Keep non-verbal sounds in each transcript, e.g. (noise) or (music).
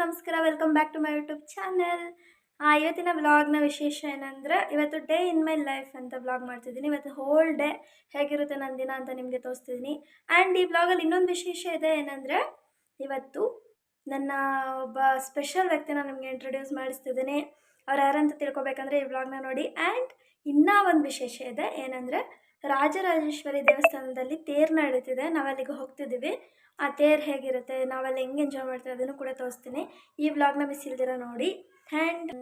ನಮಸ್ಕಾರ welcome back to my YouTube channel ಇವತ್ತಿನ ವ್ಲಾಗ್ನ ವಿಶೇಷ ಏನಂದರೆ, ಇವತ್ತು ಡೇ ಇನ್ ಮೈ ಲೈಫ್ ಅಂತ ವ್ಲಾಗ್ ಮಾಡ್ತಿದ್ದೀನಿ. ಇವತ್ತು ಹೋಲ್ ಡೇ ಹೇಗಿರುತ್ತೆ ನನ್ನ ದಿನ ಅಂತ ನಿಮಗೆ ತೋರಿಸ್ತಿದ್ದೀನಿ. ಆ್ಯಂಡ್ ಈ ವ್ಲಾಗಲ್ಲಿ ಇನ್ನೊಂದು ವಿಶೇಷ ಇದೆ ಏನಂದರೆ, ಇವತ್ತು ನನ್ನ ಒಬ್ಬ ಸ್ಪೆಷಲ್ ವ್ಯಕ್ತಿನ ನಿಮಗೆ ಇಂಟ್ರೊಡ್ಯೂಸ್ ಮಾಡಿಸ್ತಿದ್ದೀನಿ. ಅವ್ರು ಯಾರಂತ ತಿಳ್ಕೊಬೇಕಂದ್ರೆ ಈ ವ್ಲಾಗ್ನ ನೋಡಿ. ಆ್ಯಂಡ್ ಇನ್ನೂ ಒಂದು ವಿಶೇಷ ಇದೆ ಏನಂದರೆ, ರಾಜರಾಜೇಶ್ವರಿ ದೇವಸ್ಥಾನದಲ್ಲಿ ತೇರು ನಡೀತಿದೆ ನಾವಲ್ಲಿಗೆ ಹೋಗ್ತಿದ್ದೀವಿ. ಆ ತೇರು ಹೇಗಿರುತ್ತೆ, ನಾವೆಲ್ಲ ಹೆಂಗೆ ಎಂಜಾಯ್ ಮಾಡ್ತೀವಿ ಅದನ್ನು ಕೂಡ ತೋರಿಸ್ತೀನಿ. ಈ ವ್ಲಾಗ್ನ ಮಿಸ್ ಇಲ್ದಿರ ನೋಡಿ. ಆ್ಯಂಡ್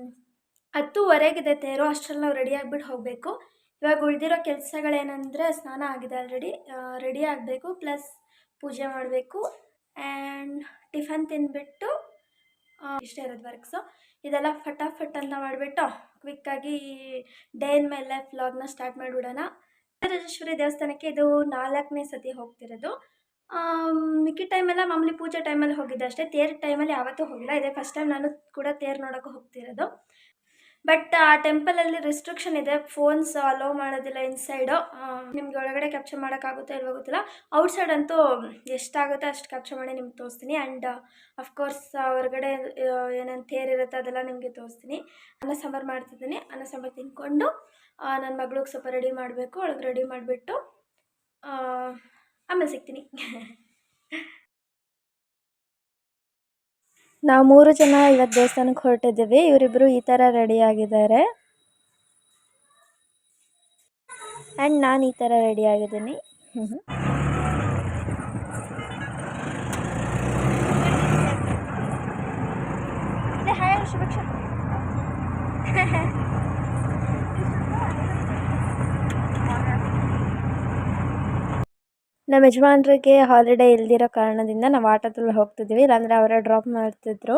ಹತ್ತುವರೆಗಿದೆ ತೇರು ಅಷ್ಟರಲ್ಲಿ ನಾವು ರೆಡಿ ಆಗಿಬಿಟ್ಟು ಹೋಗಬೇಕು. ಇವಾಗ ಉಳಿದಿರೋ ಕೆಲಸಗಳೇನೆಂದರೆ ಸ್ನಾನ ಆಗಿದೆ ಆಲ್ರೆಡಿ ರೆಡಿ ಆಗಬೇಕು ಪ್ಲಸ್ ಪೂಜೆ ಮಾಡಬೇಕು ಆ್ಯಂಡ್ ಟಿಫನ್ ತಿಂದುಬಿಟ್ಟು ಇಷ್ಟೇ ಇರೋದು ವರ್ಕ್ಸು ಇದೆಲ್ಲ ಫಟಾಫಟ್ ಅಂತ ಮಾಡಿಬಿಟ್ಟು ಕ್ವಿಕ್ಕಾಗಿ ಡೇನ್ ಮೇಲೆ ವ್ಲಾಗ್ನ ಸ್ಟಾರ್ಟ್ ಮಾಡಿಬಿಡೋಣ. ರಾಜೇಶ್ವರಿ ದೇವಸ್ಥಾನಕ್ಕೆ ಇದು ನಾಲ್ಕನೇ ಸತಿ ಹೋಗ್ತಿರೋದು. ಮಿಕ್ಕಿದ ಟೈಮೆಲ್ಲ ಮಾಮೂಲಿ ಪೂಜೆ ಟೈಮಲ್ಲಿ ಹೋಗಿದ್ದೆ ಅಷ್ಟೇ. ತೇರ್ ಟೈಮಲ್ಲಿ ಯಾವತ್ತೂ ಹೋಗಿಲ್ಲ. ಇದೇ ಫಸ್ಟ್ ಟೈಮ್ ನಾನು ಕೂಡ ತೇರು ನೋಡೋಕ್ಕೆ ಹೋಗ್ತಿರೋದು. ಬಟ್ ಆ ಟೆಂಪಲಲ್ಲಿ ರಿಸ್ಟ್ರಿಕ್ಷನ್ ಇದೆ. ಫೋನ್ಸ್ ಅಲೋ ಮಾಡೋದಿಲ್ಲ ಇನ್ಸೈಡು ನಿಮ್ಗೆ ಒಳಗಡೆ ಕ್ಯಾಪ್ಚರ್ ಮಾಡೋಕ್ಕಾಗುತ್ತೋ ಇಲ್ವೋ ಗೊತ್ತಿಲ್ಲ. ಔಟ್ಸೈಡ್ ಅಂತೂ ಎಷ್ಟಾಗುತ್ತೆ ಅಷ್ಟು ಕ್ಯಾಪ್ಚರ್ ಮಾಡಿ ನಿಮ್ಗೆ ತೋರಿಸ್ತೀನಿ. ಆ್ಯಂಡ್ ಅಫ್ಕೋರ್ಸ್ ಹೊರಗಡೆ ಏನೇನು ತೇರಿರುತ್ತೆ ಅದೆಲ್ಲ ನಿಮಗೆ ತೋರಿಸ್ತೀನಿ. ಅನ್ನ ಸಾಂಬಾರು ಮಾಡ್ತಿದ್ದೀನಿ. ಅನ್ನ ಸಾಂಬಾರು ತಿನ್ಕೊಂಡು ನನ್ನ ಮಗಳಿಗೆ ಸ್ವಲ್ಪ ರೆಡಿ ಮಾಡಬೇಕು. ಒಳಗೆ ರೆಡಿ ಮಾಡಿಬಿಟ್ಟು ಆಮೇಲೆ ಸಿಗ್ತೀನಿ. ನಾವು ಮೂರು ಜನ ಇವತ್ತು ದೇವಸ್ಥಾನಕ್ಕೆ ಹೊರಟಿದ್ದೀವಿ. ಇವರಿಬ್ಬರು ಈ ಥರ ರೆಡಿ ಆಗಿದ್ದಾರೆ. ಆ್ಯಂಡ್ ನಾನು ಈ ಥರ ರೆಡಿ ಆಗಿದ್ದೀನಿ. ನಮ್ಮ ಯಜಮಾನ್ರಿಗೆ ಹಾಲಿಡೇ ಇಲ್ದಿರೋ ಕಾರಣದಿಂದ ನಾವು ಆಟೋದಲ್ಲಿ ಹೋಗ್ತಿದ್ವಿ. ಇಲ್ಲಾಂದರೆ ಅವರೇ ಡ್ರಾಪ್ ಮಾಡ್ತಿದ್ರು.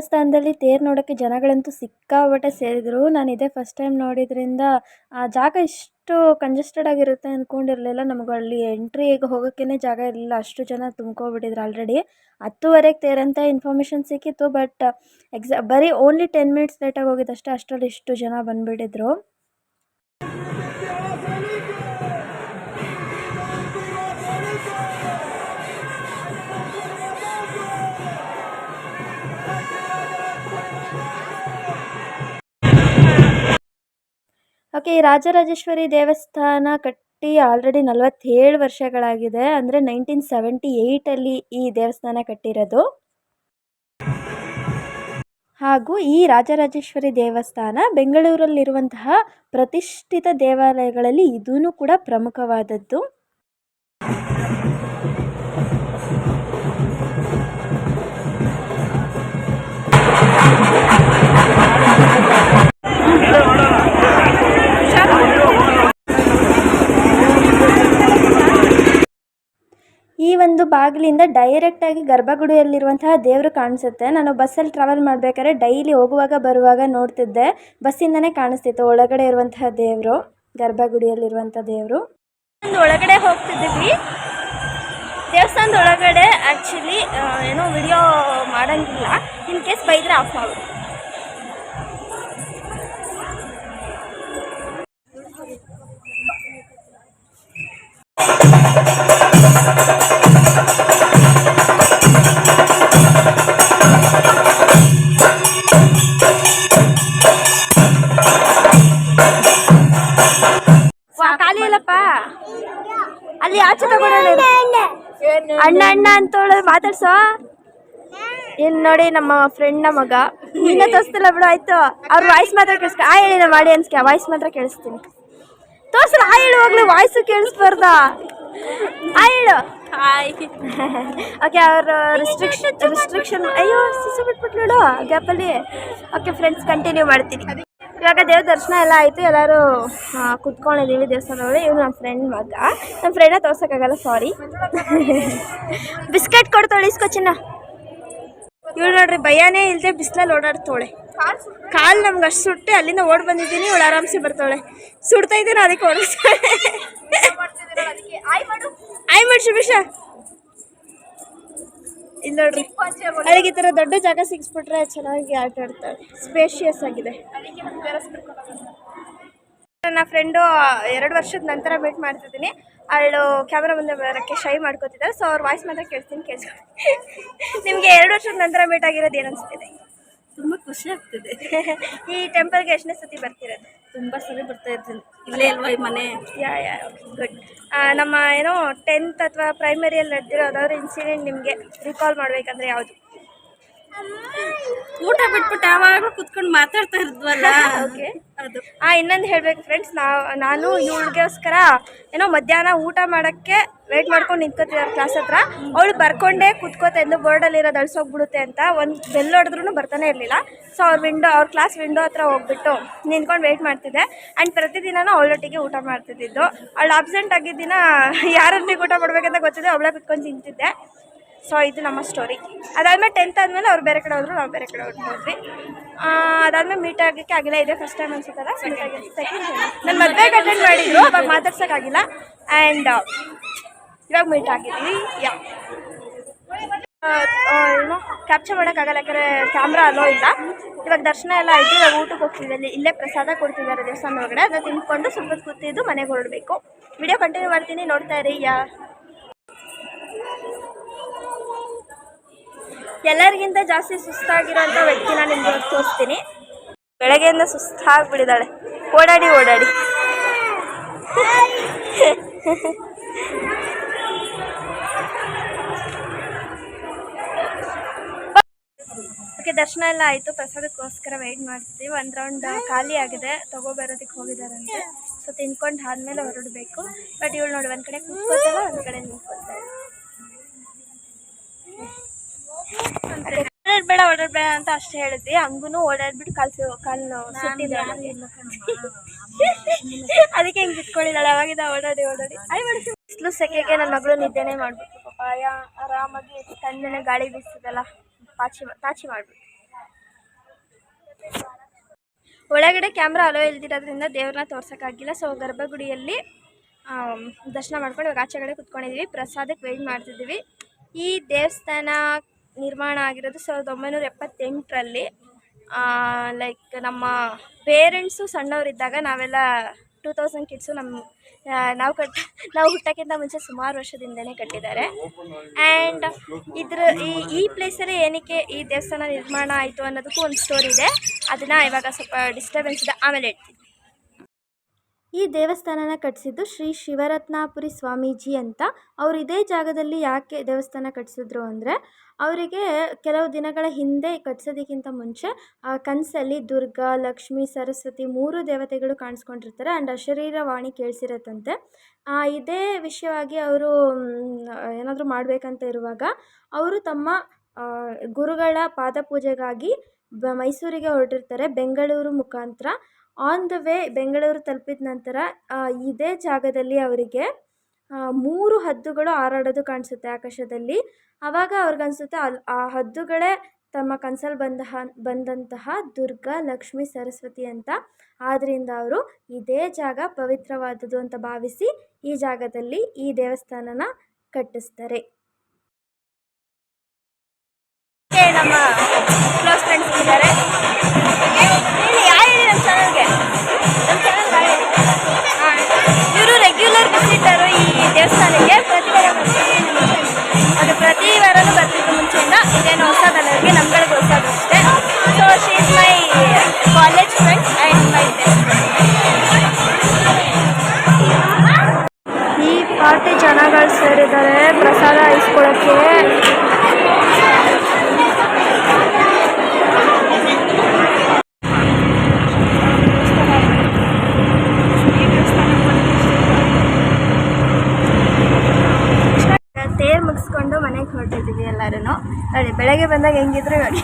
ದೇವಸ್ಥಾನದಲ್ಲಿ ತೇರು ನೋಡೋಕ್ಕೆ ಜನಗಳಂತೂ ಸಿಕ್ಕಾಪಟ್ಟೆ ಸೇರಿದ್ರು. ನಾನು ಇದೇ ಫಸ್ಟ್ ಟೈಮ್ ನೋಡಿದ್ರಿಂದ ಆ ಜಾಗ ಇಷ್ಟು ಕಂಜೆಸ್ಟೆಡ್ ಆಗಿರುತ್ತೆ ಅಂದ್ಕೊಂಡಿರಲಿಲ್ಲ ನಮಗೆ ಅಲ್ಲಿ ಎಂಟ್ರಿಗೆ ಹೋಗೋಕ್ಕೇ ಜಾಗ ಇರಲಿಲ್ಲ. ಅಷ್ಟು ಜನ ತುಂಬ್ಕೊಬಿಟ್ಟಿದ್ರು ಆಲ್ರೆಡಿ ಹತ್ತುವರೆಗೆ ತೇರಂತ ಇನ್ಫಾರ್ಮೇಷನ್ ಸಿಕ್ಕಿತ್ತು ಬಟ್ ಎಕ್ಸಾ ಬರೀ ಓನ್ಲಿ ಟೆನ್ ಮಿನಿಟ್ಸ್ ಲೇಟಾಗಿ ಹೋಗಿದ್ದಷ್ಟೇ. ಅಷ್ಟರಲ್ಲಿ ಇಷ್ಟು ಜನ ಬಂದುಬಿಟ್ಟಿದ್ರು. ಓಕೆ ಈ ರಾಜರಾಜೇಶ್ವರಿ ದೇವಸ್ಥಾನ ಕಟ್ಟಿ ಆಲ್ರೆಡಿ ನಲವತ್ತೇಳು ವರ್ಷಗಳಾಗಿದೆ. ಅಂದರೆ ನೈನ್ಟೀನ್ ಸೆವೆಂಟಿ ಏಯ್ಟಲ್ಲಿ ಈ ದೇವಸ್ಥಾನ ಕಟ್ಟಿರೋದು. ಹಾಗೂ ಈ ರಾಜರಾಜೇಶ್ವರಿ ದೇವಸ್ಥಾನ ಬೆಂಗಳೂರಲ್ಲಿರುವಂತಹ ಪ್ರತಿಷ್ಠಿತ ದೇವಾಲಯಗಳಲ್ಲಿ ಇದೂ ಕೂಡ ಪ್ರಮುಖವಾದದ್ದು. ಈ ಒಂದು ಬಾಗಿಲಿಂದ ಡೈರೆಕ್ಟಾಗಿ ಗರ್ಭಗುಡಿಯಲ್ಲಿರುವಂತಹ ದೇವರು ಕಾಣಿಸುತ್ತೆ. ನಾನು ಬಸ್ಸಲ್ಲಿ ಟ್ರಾವೆಲ್ ಮಾಡಬೇಕಾದ್ರೆ ಡೈಲಿ ಹೋಗುವಾಗ ಬರುವಾಗ ನೋಡ್ತಿದ್ದೆ. ಬಸ್ಸಿಂದನೇ ಕಾಣಿಸ್ತಿತ್ತು. ಒಳಗಡೆ ಇರುವಂತಹ ದೇವರು ಗರ್ಭಗುಡಿಯಲ್ಲಿರುವಂಥ ದೇವರು. ಒಳಗಡೆ ಹೋಗ್ತಿದ್ದೀವಿ. ದೇವಸ್ಥಾನದ ಒಳಗಡೆ ಆ್ಯಕ್ಚುಲಿ ಏನೋ ವಿಡಿಯೋ ಮಾಡೋಂಗಿಲ್ಲ. ಇನ್ ಕೇಸ್ ಬೈದರೆ ಆಫ್ ಮಾಡು. ನೋಡಿ ನಮ್ಮ ಫ್ರೆಂಡ್ನ ಮಗ. ನಿನ್ನ ತೋರಿಸ್ತಿಲ್ಲ ಬಿಡು, ಆಯ್ತು. ಅವ್ರ ವಾಯ್ಸ್ ಮಾತ್ರ ಕೇಳಿಸ್ತಾ ಆ ಹೇಳಿ, ನಮ್ಮ ಆಡಿಯನ್ಸ್ಗೆ ವಾಯ್ಸ್ ಮಾತ್ರ ಕೇಳಿಸ್ತೀನಿ. ತೋರ್ಸಲ್ಲ, ಆ ಹೇಳು ಹೋಗ್ಲಿ ವಾಯ್ಸು ಕೇಳಿಸ್ಬಾರ್ದ? ಆ ಹೇಳು. (laughs) ಓಕೆ ಅವ್ರ ರಿಸ್ಟ್ರಿಕ್ಷನ್ ರಿಸ್ಟ್ರಿಕ್ಷನ್ ಅಯ್ಯೋ, ಸಿಸು ಬಿಟ್ಬಿಟ್ಲು ನೋಡು ಗ್ಯಾಪಲ್ಲಿ ಓಕೆ ಫ್ರೆಂಡ್ಸ್ ಕಂಟಿನ್ಯೂ ಮಾಡ್ತೀನಿ. ಇವಾಗ ದೇವ್ರ ದರ್ಶನ ಎಲ್ಲ ಆಯಿತು, ಎಲ್ಲರೂ ಕುತ್ಕೊಂಡಿದ್ದೀವಿ ದೇವಸ್ಥಾನ ಒಳಗೆ ಇವ್ರು ನಮ್ಮ ಫ್ರೆಂಡ್ ಮಗ ನಮ್ಮ ಫ್ರೆಂಡ್ನ ತೋರ್ಸೋಕ್ಕಾಗಲ್ಲ ಸಾರಿ ಬಿಸ್ಕೆಟ್ ಕೊಡ್ತಾಳೆ ಚಿನ್ನ. ಇವಳು ನೋಡ್ರಿ, ಭಯನೇ ಇಲ್ಲದೆ ಬಿಸಿಲಲ್ಲಿ ಓಡಾಡ್ತಾಳೆ ಕಾಲು ನಮ್ಗೆ ಅಷ್ಟು ಸುಟ್ಟೆ ಅಲ್ಲಿಂದ ಓಡ್ ಬಂದಿದ್ದೀನಿ, ಇವಳು ಆರಾಮ್ಸೆ ಬರ್ತಾಳೆ ಸುಡ್ತಾ ಇದ್ದೀನಿ, ಅದಕ್ಕೆ ಓಡಿಸ್ತಾಳೆ. ಆಯ್ ಮಾಡಿ ಶಿಬಿಷ ಇಲ್ಲಿ ನೋಡ್ರಿ ಅದಕ್ಕೆ ಈ ಥರ ದೊಡ್ಡ ಜಾಗ ಸಿಕ್ಸ್ಬಿಟ್ರೆ ಚೆನ್ನಾಗಿ ಆಟ ಆಡ್ತಾಳೆ. ಸ್ಪೇಷಿಯಸ್ ಆಗಿದೆ. ನನ್ನ ಫ್ರೆಂಡು ಎರಡು ವರ್ಷದ ನಂತರ ಮೀಟ್ ಮಾಡ್ತಿದ್ದೀನಿ. ಅವಳು ಕ್ಯಾಮ್ರಾ ಮುಂದೆ ಬರೋಕ್ಕೆ ಶೈ ಮಾಡ್ಕೋತಿದ್ದಾರೆ. ಸೊ ಅವ್ರ ವಾಯ್ಸ್ ಮಾತ್ರ ಕೇಳ್ತೀನಿ ಕೇಳಿಸ್ಕೊಂಡು. ನಿಮಗೆ ಎರಡು ವರ್ಷದ ನಂತರ ಮೀಟ್ ಆಗಿರೋದು ಏನು ಅನಿಸ್ತಿದೆ? ತುಂಬ ಖುಷಿ ಆಗ್ತಿದೆ. (laughs) ಈ ಟೆಂಪಲ್ಗೆ ಎಷ್ಟನೇ ಸತಿ ಬರ್ತಿರೋದು? ತುಂಬ ಸರಿ ಬರ್ತಾ ಇರ್ತೀನಿ ಇಲ್ಲೇ ಅಲ್ವಾ ಈ ಮನೆ? ಯಾ ಯಾ ಗುಡ್ ನಮ್ಮ ಏನೋ ಟೆಂತ್ ಅಥವಾ ಪ್ರೈಮರಿಯಲ್ಲಿ ನಡೆದಿರೋ ಯಾವ್ದಾದ್ರು ಇನ್ಸಿಡೆಂಟ್ ನಿಮಗೆ ರಿಕಾಲ್ ಮಾಡಬೇಕಂದ್ರೆ ಯಾವುದು? ಊಟ ಬಿಟ್ಬಿಟ್ಟು ಯಾವಾಗಲೂ ಕುತ್ಕೊಂಡು ಮಾತಾಡ್ತಾ ಇದ್ವಲ್ಲ ಓಕೆ ಅದು ಆ ಇನ್ನೊಂದು ಹೇಳ್ಬೇಕು ಫ್ರೆಂಡ್ಸ್ ನಾ ನಾನು ಇವಳಿಗೋಸ್ಕರ ಏನೋ ಮಧ್ಯಾಹ್ನ ಊಟ ಮಾಡೋಕ್ಕೆ ವೇಟ್ ಮಾಡ್ಕೊಂಡು ನಿಂತ್ಕೋತಿದ್ದಾರೆ ಕ್ಲಾಸ್ ಹತ್ರ. ಅವಳು ಬರ್ಕೊಂಡೇ ಕುತ್ಕೋತಾ ಬೋರ್ಡಲ್ಲಿ ಬೋರ್ಡಲ್ಲಿರೋದು ಅಳ್ಸೋಗ್ಬಿಡುತ್ತೆ ಅಂತ. ಒಂದು ಬೆಲ್ ಹೊಡೆದ್ರೂ ಬರ್ತಾನೆ ಇರಲಿಲ್ಲ. ಸೊ ಅವ್ರ ವಿಂಡೋ ಅವ್ರ ಕ್ಲಾಸ್ ವಿಂಡೋ ಹತ್ರ ಹೋಗ್ಬಿಟ್ಟು ನಿಂತ್ಕೊಂಡು ವೇಟ್ ಮಾಡ್ತಿದ್ದೆ. ಆ್ಯಂಡ್ ಪ್ರತಿದಿನನೂ ಅವಳೊಟ್ಟಿಗೆ ಊಟ ಮಾಡ್ತಿದ್ದಿದ್ದು. ಅವಳು ಆಬ್ಸೆಂಟ್ ಆಗಿದ್ದಿನ ದಿನ ಯಾರೊಟ್ಟಿಗೆ ಊಟ ಮಾಡಬೇಕಂತ ಗೊತ್ತಿದೆ ಅವಳೇ ಕುತ್ಕೊಂಡು ತಿಂತಿದ್ದೆ. ಸೊ ಇದು ನಮ್ಮ ಸ್ಟೋರಿ ಅದಾದಮೇಲೆ ಟೆಂತ್ ಆದಮೇಲೆ ಅವ್ರು ಬೇರೆ ಕಡೆ ಹೋದ್ರು, ನಾವು ಬೇರೆ ಕಡೆ ಹೋದ್ವಿ ಅದಾದಮೇಲೆ ಮೀಟ್ ಆಗೋಕ್ಕೆ ಆಗಿಲ್ಲ, ಇದೆ ಫಸ್ಟ್ ಟೈಮ್ ಅನ್ಸುತ್ತಲ್ಲ? ಸೆಕೆಂಡ್ ನನ್ನ ಮದುವೆಗೆ ಅಟೆಂಡ್ ಮಾಡಿದ್ರು, ಅವಾಗ ಮಾತಾಡ್ಸೋಕ್ಕಾಗಿಲ್ಲ. ಆ್ಯಂಡ್ ಇವಾಗ ಮೀಟ್ ಆಗಿದ್ವಿ. ಯಾ ಏನು ಕ್ಯಾಪ್ಚರ್ ಮಾಡೋಕ್ಕಾಗಲ್ಲ, ಯಾಕಂದರೆ ಕ್ಯಾಮ್ರಾ ಅಲೋ ಇಲ್ಲ. ಇವಾಗ ದರ್ಶನ ಎಲ್ಲ ಆಯಿತು, ಇವಾಗ ಊಟಕ್ಕೆ ಹೋಗ್ತಿದ್ದೆ ಅಲ್ಲಿ ಇಲ್ಲೇ ಪ್ರಸಾದ ಕೊಡ್ತಿದ್ದಾರೆ ದೇವಸ್ಥಾನ ಒಳಗಡೆ. ಅದನ್ನ ತಿನ್ಕೊಂಡು ಸ್ವಲ್ಪ ಕೂತಿದ್ದು ಮನೆಗೆ ಹೊರಡಬೇಕು. ವಿಡಿಯೋ ಕಂಟಿನ್ಯೂ ಮಾಡ್ತೀನಿ, ನೋಡ್ತಾ ಇರಿ. ಯಾ ಎಲ್ಲರಿಗಿಂತ ಜಾಸ್ತಿ ಸುಸ್ತಾಗಿರೋಂಥ ವ್ಯಕ್ತಿನ ನಿಮ್ಗೆ ತೋರಿಸ್ತೀನಿ. ಬೆಳಗ್ಗೆಯಿಂದ ಸುಸ್ತಾಗ್ಬಿಟ್ಟಿದ್ದಾಳೆ. ಓಡಾಡಿ ಓಡಾಡಿ. ಓಕೆ, ದರ್ಶನ ಎಲ್ಲ ಆಯಿತು. ಪ್ರಸಾದಕ್ಕೋಸ್ಕರ ವೆಯ್ಟ್ ಮಾಡ್ತೀವಿ ಒಂದು ರೌಂಡ್ ಖಾಲಿ ಆಗಿದೆ. ತಗೋಬರೋದಕ್ಕೆ ಹೋಗಿದ್ದಾರಂತೆ. ಸೊ ತಿನ್ಕೊಂಡು ಆದಮೇಲೆ ಹೊರಡಬೇಕು. ಬಟ್ ಇವಳು ನೋಡಿ, ಒಂದು ಕಡೆ ಕೂತ್ಕೋತಾಳ ಒಂದು ಕಡೆ ನಿಂತ್ಕೊತಾಳೆ ಓಡಾಡ್ಬೇಡ ಓಡಾಡ್ಬೇಡ ಅಂತ ಅಷ್ಟೇ ಹೇಳಿದ್ವಿ. ಹಂಗೂ ಓಡಾಡ್ಬಿಟ್ಟು ಕಾಲು ಕಾಲು ಸುಟ್ಟಿದ್ದೆ (laughs) ಅದಕ್ಕೆ ಹಿಂಗೆ ಬಿಟ್ಕೊಂಡಿದ್ದಾಳೆ ಅವಾಗಿಂದ ಓಡಾಡಿ ಓಡಾಡಿ. ಅಲ್ಲಿ ಮಾಡಿಸಿ ಬಿಸಿಲು ಸೆಕೆಗೆ ನನ್ನ ಮಗಳು ನಿದ್ದೆನೇ ಮಾಡ್ಬಿಟ್ಟು ಪಾಯ ಆರಾಮಾಗಿ ತಣ್ಣನೆ ಗಾಳಿ ಬೀಸ್ತದಲ್ಲ ಪಾಚಿ ತಾಚಿ ಮಾಡ್ಬಿಟ್ಟು ಒಳಗಡೆ ಕ್ಯಾಮ್ರಾ ಅಲೋ ಇಲ್ದಿರೋದ್ರಿಂದ ದೇವ್ರನ್ನ ತೋರ್ಸೋಕ್ಕಾಗಿಲ್ಲ. ಸೊ ಗರ್ಭಗುಡಿಯಲ್ಲಿ ದರ್ಶನ ಮಾಡ್ಕೊಂಡು ಇವಾಗ ಆಚೆಗಡೆ ಕುತ್ಕೊಂಡಿದ್ವಿ. ಪ್ರಸಾದಕ್ಕೆ ವೇಟ್ ಮಾಡ್ತಿದ್ವಿ. ಈ ದೇವಸ್ಥಾನ ನಿರ್ಮಾಣ ಆಗಿರೋದು ಸಾವಿರದ ಒಂಬೈನೂರ ಎಪ್ಪತ್ತೆಂಟರಲ್ಲಿ. ಲೈಕ್ ನಮ್ಮ ಪೇರೆಂಟ್ಸು ಸಣ್ಣವರಿದ್ದಾಗ ನಾವೆಲ್ಲ ಟೂ ತೌಸಂಡ್ ಕಿಡ್ಸು ನಮ್ಮ ನಾವು ಕಟ್, ನಾವು ಹುಟ್ಟೋಕ್ಕಿಂತ ಮುಂಚೆ ಸುಮಾರು ವರ್ಷದಿಂದನೇ ಕಟ್ಟಿದ್ದಾರೆ. ಆ್ಯಂಡ್ ಇದ್ರ, ಈ ಈ ಪ್ಲೇಸಲ್ಲಿ ಏನಕ್ಕೆ ಈ ದೇವಸ್ಥಾನ ನಿರ್ಮಾಣ ಆಯಿತು ಅನ್ನೋದಕ್ಕೂ ಒಂದು ಸ್ಟೋರಿ ಇದೆ. ಅದನ್ನು ಇವಾಗ ಸ್ವಲ್ಪ ಡಿಸ್ಟರ್ಬೆನ್ಸ್ ಇದೆ. ಆಮೇಲೆ ಹೇಳ್ತೀನಿ. ಈ ದೇವಸ್ಥಾನನ ಕಟ್ಟಿಸಿದ್ದು ಶ್ರೀ ಶಿವರತ್ನಾಪುರಿ ಸ್ವಾಮೀಜಿ ಅಂತ. ಅವರು ಇದೇ ಜಾಗದಲ್ಲಿ ಯಾಕೆ ದೇವಸ್ಥಾನ ಕಟ್ಟಿಸಿದ್ರು ಅಂದರೆ, ಅವರಿಗೆ ಕೆಲವು ದಿನಗಳ ಹಿಂದೆ ಕಟ್ಸೋದಕ್ಕಿಂತ ಮುಂಚೆ, ಆ ಕನಸಲ್ಲಿ ದುರ್ಗಾ, ಲಕ್ಷ್ಮಿ, ಸರಸ್ವತಿ ಮೂರು ದೇವತೆಗಳು ಕಾಣಿಸ್ಕೊಂಡಿರ್ತಾರೆ. ಆ್ಯಂಡ್ ಅಶರೀರವಾಣಿ ಕೇಳಿಸಿರತ್ತಂತೆ. ಇದೇ ವಿಷಯವಾಗಿ ಅವರು ಏನಾದರೂ ಮಾಡಬೇಕಂತ ಇರುವಾಗ, ಅವರು ತಮ್ಮ ಗುರುಗಳ ಪಾದಪೂಜೆಗಾಗಿ ಮೈಸೂರಿಗೆ ಹೊರಟಿರ್ತಾರೆ. ಬೆಂಗಳೂರು ಮುಖಾಂತರ. ಆನ್ ದ ವೇ ಬೆಂಗಳೂರು ತಲುಪಿದ ನಂತರ ಇದೇ ಜಾಗದಲ್ಲಿ ಅವರಿಗೆ ಮೂರು ಹದ್ದುಗಳು ಹಾರಾಡೋದು ಕಾಣಿಸುತ್ತೆ ಆಕಾಶದಲ್ಲಿ. ಆವಾಗ ಅವ್ರಿಗನ್ಸುತ್ತೆ ಅಲ್ಲಿ ಆ ಹದ್ದುಗಳೇ ತಮ್ಮ ಕನಸಲ್ಲಿ ಬಂದ ಬಂದಂತಹ ದುರ್ಗಾ, ಲಕ್ಷ್ಮಿ, ಸರಸ್ವತಿ ಅಂತ. ಆದ್ದರಿಂದ ಅವರು ಇದೇ ಜಾಗ ಪವಿತ್ರವಾದದ್ದು ಅಂತ ಭಾವಿಸಿ ಈ ಜಾಗದಲ್ಲಿ ಈ ದೇವಸ್ಥಾನನ ಕಟ್ಟಿಸ್ತಾರೆ. ಹೊರಟಿದ್ದೀವಿ ಎಲ್ಲರೂ ನೋಡಿ, ಬೆಳಗ್ಗೆ ಬಂದಾಗ ಹೆಂಗಿದ್ರು ಇವಾಗ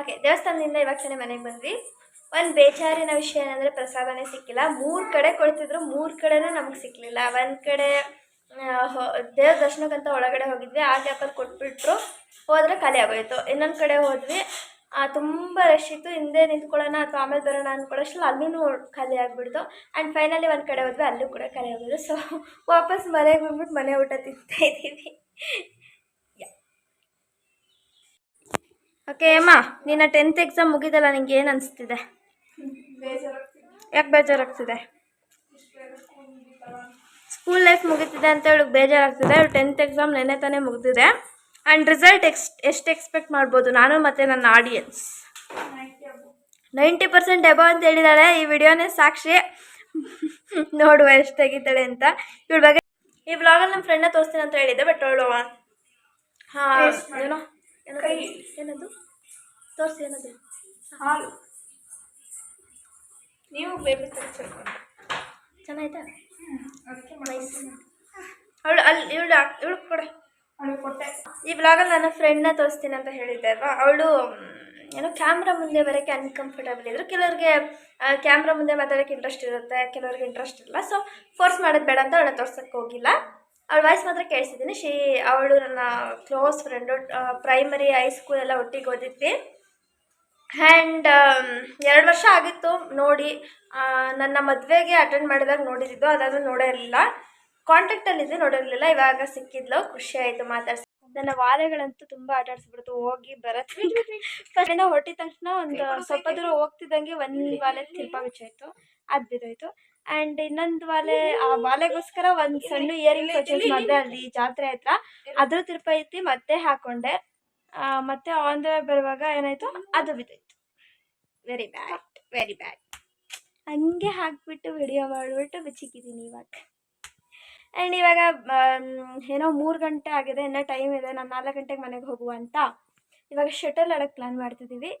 ಓಕೆ ದೇವಸ್ಥಾನದಿಂದ ಇವಾಗ ತಾನೇ ಮನೆಗೆ ಬಂದ್ವಿ. ಒಂದು ಬೇಜಾರಿನ ವಿಷಯ ಏನಂದರೆ ಪ್ರಸಾದನೇ ಸಿಕ್ಕಿಲ್ಲ. ಮೂರು ಕಡೆ ಕೊಡ್ತಿದ್ರು, ಮೂರು ಕಡೆನೂ ನಮ್ಗೆ ಸಿಕ್ಕಲಿಲ್ಲ ಒಂದು ಕಡೆ ದೇವ್ರ ದರ್ಶನಕ್ಕಂತ ಒಳಗಡೆ ಹೋಗಿದ್ವಿ. ಆ ಟ್ಯಾಪಲ್ಲಿ ಕೊಟ್ಬಿಟ್ರು. ಹೋದರೆ ಖಾಲಿ ಆಗೋಯ್ತು. ಇನ್ನೊಂದು ಕಡೆ ಹೋದ್ವಿ. ತುಂಬ ರಶ್ ಇತ್ತು. ಹಿಂದೆ ನಿಂತ್ಕೊಳ್ಳೋಣ ಅಥವಾ ಆಮೇಲೆ ಬರೋಣ ಅಂದ್ಕೊಳ್ಳೋಷ್ಟು ಅಲ್ಲೂ ಖಾಲಿ ಆಗಿಬಿಡ್ತು. ಆ್ಯಂಡ್ ಫೈನಲಿ ಒಂದು ಕಡೆ ಹೋದ್ವಿ, ಅಲ್ಲೂ ಕೂಡ ಖಾಲಿ ಆಗೋದು ಸೊ ವಾಪಸ್ ಮನೆಗೆ ಬಂದ್ಬಿಟ್ಟು ಮನೆ ಊಟ ತಿಂತಾ ಇದ್ದೀವಿ. ಓಕೆ ಅಮ್ಮ, ನಿನ್ನ ಟೆಂತ್ ಎಕ್ಸಾಮ್ ಮುಗಿದಲ್ಲ, ನಿಂಗೆ ಏನು ಅನಿಸ್ತಿದೆ? ಯಾಕೆ ಬೇಜಾರಾಗ್ತಿದೆ? ಸ್ಕೂಲ್ ಲೈಫ್ ಮುಗಿತಿದೆ ಅಂತ ಹೇಳಿ ಬೇಜಾರಾಗ್ತಿದೆ. ಟೆಂತ್ ಎಕ್ಸಾಮ್ ನೆನ್ನೆ ತಾನೇ ಮುಗಿದಿದೆ. ಆ್ಯಂಡ್ ರಿಸಲ್ಟ್ ಎಕ್ಸ್ ಎಷ್ಟು ಎಕ್ಸ್ಪೆಕ್ಟ್ ಮಾಡ್ಬೋದು? ನಾನು ಮತ್ತು ನನ್ನ ಆಡಿಯನ್ಸ್ ನೈಂಟಿ ಪರ್ಸೆಂಟ್ ಎಬೋ ಅಂತ ಹೇಳಿದಾಳೆ. ಈ ವಿಡಿಯೋನೇ ಸಾಕ್ಷಿ (laughs) ನೋಡುವ ಎಷ್ಟು ತೆಗಿತಾಳೆ ಅಂತ. ಇವಳ ಬಗ್ಗೆ ಈ ವ್ಲಾಗಲ್ಲಿ ನಮ್ಮ ಫ್ರೆಂಡ್ನ ತೋರಿಸ್ತೀನಿ ಅಂತ ಹೇಳಿದ್ದೆ ಬಟ್ ಅವಳು ಹಾಂ ಏನೋ ಏನದು? ತೋರಿಸಿ ಏನದು? ಹಾಲು. ನೀವು ಬೇಬಿ ಚೆನ್ನಾಯ್ತಾ? ಅವಳು ಅಲ್ಲಿ ಇವಳು ಇವಳು ಕೊಡೆ. ಅವಳು ಕೊಟ್ಟೆ. ಈ ಬ್ಲಾಗಲ್ಲಿ ನನ್ನ ಫ್ರೆಂಡ್ನ ತೋರಿಸ್ತೀನಿ ಅಂತ ಹೇಳಿದ್ದೆ ಅಲ್ವಾ? ಅವಳು ಏನೋ ಕ್ಯಾಮ್ರಾ ಮುಂದೆ ಬರೋಕ್ಕೆ ಅನ್ಕಂಫರ್ಟಬಲ್ ಇದ್ರು. ಕೆಲವ್ರಿಗೆ ಕ್ಯಾಮ್ರಾ ಮುಂದೆ ಮಾತಾಡೋಕ್ಕೆ ಇಂಟ್ರೆಸ್ಟ್ ಇರುತ್ತೆ, ಕೆಲವ್ರಿಗೆ ಇಂಟ್ರೆಸ್ಟ್ ಇಲ್ಲ. ಸೊ ಫೋರ್ಸ್ ಮಾಡೋದು ಬೇಡ ಅಂತ ಅವಳನ್ನ ತೋರ್ಸೋಕ್ಕೆ ಹೋಗಿಲ್ಲ. ಅವಳ ವಾಯ್ಸ್ ಮಾತ್ರ ಕೇಳಿಸಿದ್ದೀನಿ. ಶಿ, ಅವಳು ನನ್ನ ಕ್ಲೋಸ್ ಫ್ರೆಂಡು ಪ್ರೈಮರಿ ಹೈಸ್ಕೂಲ್ ಎಲ್ಲ ಒಟ್ಟಿಗೆ ಓದಿದ್ವಿ. ಆ್ಯಂಡ್ ಎರಡು ವರ್ಷ ಆಗಿತ್ತು ನೋಡಿ. ನನ್ನ ಮದುವೆಗೆ ಅಟೆಂಡ್ ಮಾಡಿದಾಗ ನೋಡಿದ್ದು ಅದಾದ್ರೂ ನೋಡೇ ಇರಲಿಲ್ಲ. ಕಾಂಟ್ಯಾಕ್ಟಲ್ಲಿದ್ದೆ ನೋಡಿರಲಿಲ್ಲ ಇವಾಗ ಸಿಕ್ಕಿದ್ಲು ಖುಷಿ ಆಯಿತು ಮಾತಾಡ್ಸಿ. ನನ್ನ ವಾಲೆಗಳಂತೂ ತುಂಬ ಆಟ ಆಡಿಸ್ಬಿಡ್ತು ಹೋಗಿ ಬರತ್ತೆ ಫಸ್ಟಿಂದ ಹೊಟ್ಟಿದ ತಕ್ಷಣ ಒಂದು ಸ್ವಲ್ಪ ದೂರ ಹೋಗ್ತಿದ್ದಂಗೆ ಒಂದು ವಾಲೆ ತಿರ್ಪ ಬಿಚ್ಚಾಯ್ತು ಅದು ಬಿದ್ದೋಯ್ತು. ಆ್ಯಂಡ್ ಇನ್ನೊಂದು ವಾಲೆ ಆ ವಾಲೆಗೋಸ್ಕರ ಒಂದು ಸಣ್ಣ ಇಯರಿಂಗ್ ಪರ್ಚೇಸ್ ಮಾಡಿದೆ ಅಲ್ಲಿ ಜಾತ್ರೆ ಹತ್ರ ಅದ್ರ ತಿರ್ಪ ಐತಿ ಮತ್ತೆ ಹಾಕೊಂಡೆ. ಮತ್ತೆ ಆನ್ ದ ವೇ ಬರುವಾಗ ಏನಾಯ್ತು ಅದು ಬಿದ್ದೋಯ್ತು. ವೆರಿ ಬ್ಯಾಡ್ ವೆರಿ ಬ್ಯಾಡ್ ಹಂಗೆ ಹಾಕ್ಬಿಟ್ಟು ವಿಡಿಯೋ ಮಾಡಿಬಿಟ್ಟು ಬಿಚ್ಚಿಕ್ಕಿದ್ದೀನಿ ಇವಾಗ. ಆ್ಯಂಡ್ ಇವಾಗ ಏನೋ ಮೂರು ಗಂಟೆ ಆಗಿದೆ, ಇನ್ನೂ ಟೈಮ್ ಇದೆ, ನಾನು ನಾಲ್ಕು ಗಂಟೆಗೆ ಮನೆಗೆ ಹೋಗುವ ಅಂತ. ಇವಾಗ ಶಟಲ್ ಆಡೋಕ್ಕೆ ಪ್ಲ್ಯಾನ್ ಮಾಡ್ತಿದ್ದೀವಿ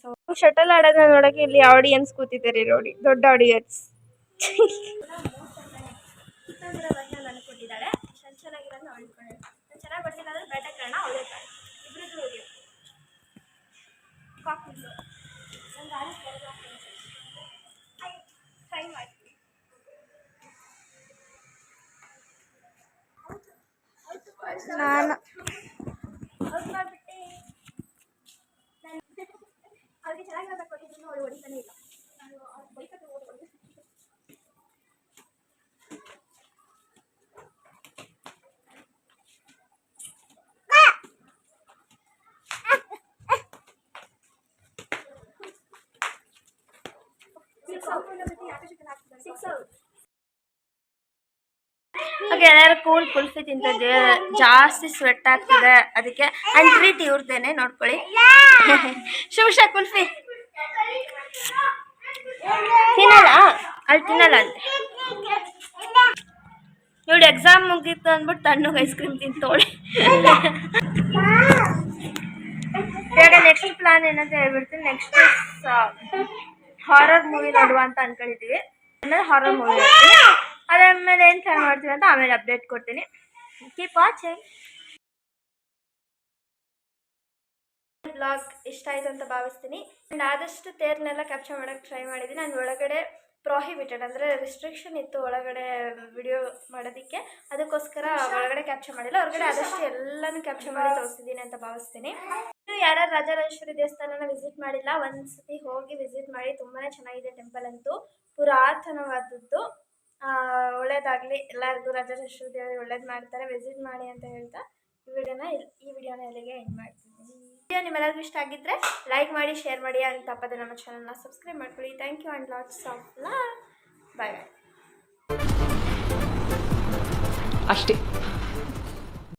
ಸೊ ಶಟಲ್ ಆಡೋದನ್ನ ನೋಡೋಕ್ಕೆ ಇಲ್ಲಿ ಆಡಿಯನ್ಸ್ ಕೂತಿದ್ದಾರೆ ನೋಡಿ, ದೊಡ್ಡ ಆಡಿಯನ್ಸ್ ಚೆನ್ನಾಗಿರೋದು ಅವಳು ಚೆನ್ನಾಗಿ ಬರ್ತೀನಿ ಅಂದರೆ ಕಾರಣ ಕಾರಣ ಇಬ್ಬರಿಗೂ ಟ್ರೈ ಮಾಡ್ತೀನಿ ನಾನು ಔಟ್ ಮಾಡಿಬಿಟ್ಟೆ ಅವ್ರಿಗೆ ಚೆನ್ನಾಗಿರೋದ ಓಕೆ ಎಲ್ಲರೂ ಕೂಲ್ ಕುಲ್ಫಿ ತಿಂತಿದ್ವಿ ಜಾಸ್ತಿ ಸ್ವೆಟ್ ಆಗ್ತಿದೆ. ಅದಕ್ಕೆ ಅಂಡ್ ಟ್ರೀಟ್ ಇವ್ರದ್ದೇನೆ ನೋಡ್ಕೊಳ್ಳಿ. ಶಿವಶ ಕುಲ್ಫಿ ತಿನ್ನಲ್ಲ? ಅಲ್ಲಿ ತಿನ್ನಲ್ಲ ಅಂತೆ ನೋಡಿ ಎಕ್ಸಾಮ್ ಮುಗೀತು ಅಂದ್ಬಿಟ್ಟು ತಣ್ಣಗೆ ಐಸ್ ಕ್ರೀಮ್ ತಿಂತೋಳೆ ಇವಾಗ ನೆಕ್ಸ್ಟ್ ಪ್ಲಾನ್ ಏನಂತ ಹೇಳ್ಬಿಡ್ತೀನಿ. ನೆಕ್ಸ್ಟ್ ಹಾರರ್ ಮೂವಿ ನೋಡುವ ಅಂತ ಅನ್ಕೊಂಡಿದ್ದೀವಿ ಹಾರರ್ ಮೂವಿ ನೋಡ್ತೀನಿ. ಅದಾದ್ಮೇಲೆ ಏನು ಟ್ರೈ ಮಾಡ್ತೀನಿ ಅಂತ ಆಮೇಲೆ ಅಪ್ಡೇಟ್ ಕೊಡ್ತೀನಿ. ಕೀಪ್ ವಾಚಿಂಗ್ ಬ್ಲಾಗ್ ಇಷ್ಟ ಆಯಿತು ಅಂತ ಭಾವಿಸ್ತೀನಿ. ಆ್ಯಂಡ್ ಆದಷ್ಟು ತೇರ್ನೆಲ್ಲ ಕ್ಯಾಪ್ಚರ್ ಮಾಡೋಕ್ಕೆ ಟ್ರೈ ಮಾಡಿದ್ದೀನಿ ನಾನು ಒಳಗಡೆ ಪ್ರಾಹಿಬಿಟೆಡ್ ಅಂದರೆ ರಿಸ್ಟ್ರಿಕ್ಷನ್ ಇತ್ತು ಒಳಗಡೆ ವಿಡಿಯೋ ಮಾಡೋದಕ್ಕೆ. ಅದಕ್ಕೋಸ್ಕರ ಒಳಗಡೆ ಕ್ಯಾಪ್ಚರ್ ಮಾಡಿಲ್ಲ. ಹೊರಗಡೆ ಆದಷ್ಟು ಎಲ್ಲನೂ ಕ್ಯಾಪ್ಚರ್ ಮಾಡಿ ತೋರಿಸಿದ್ದೀನಿ ಅಂತ ಭಾವಿಸ್ತೀನಿ. ನೀವು ಯಾರ್ಯಾರು ರಾಜರಾಜೇಶ್ವರಿ ದೇವಸ್ಥಾನನ ವಿಸಿಟ್ ಮಾಡಿಲ್ಲ ಒಂದು ಸತಿ ಹೋಗಿ ವಿಸಿಟ್ ಮಾಡಿ ತುಂಬಾ ಚೆನ್ನಾಗಿದೆ ಟೆಂಪಲ್ ಅಂತೂ. ಪುರಾತನವಾದದ್ದು. ಒಳ್ಳೇದಾಗಲಿ. ಎಲ್ಲರಿಗೂ ರಾಜರಾಜೇಶ್ವರಿ ದೇವರು ಒಳ್ಳೇದು ಮಾಡ್ತಾರೆ. ವಿಸಿಟ್ ಮಾಡಿ ಅಂತ ಹೇಳ್ತಾ ಈ ವಿಡಿಯೋನ ಈ ವಿಡಿಯೋನ ಇಲ್ಲಿಗೆ ಎಂಡ್ ಮಾಡ್ತೀನಿ. ವಿಡಿಯೋ ನಿಮ್ಮೆಲ್ಲರಿಗೂ ಇಷ್ಟ ಆಗಿದ್ದರೆ ಲೈಕ್ ಮಾಡಿ ಶೇರ್ ಮಾಡಿ ಅಂತ ತಪ್ಪದೆ ನಮ್ಮ ಚಾನಲ್ನ ಸಬ್ಸ್ಕ್ರೈಬ್ ಮಾಡ್ಕೊಳ್ಳಿ. Thank you and lots of law bye bye ಅಷ್ಟೇ.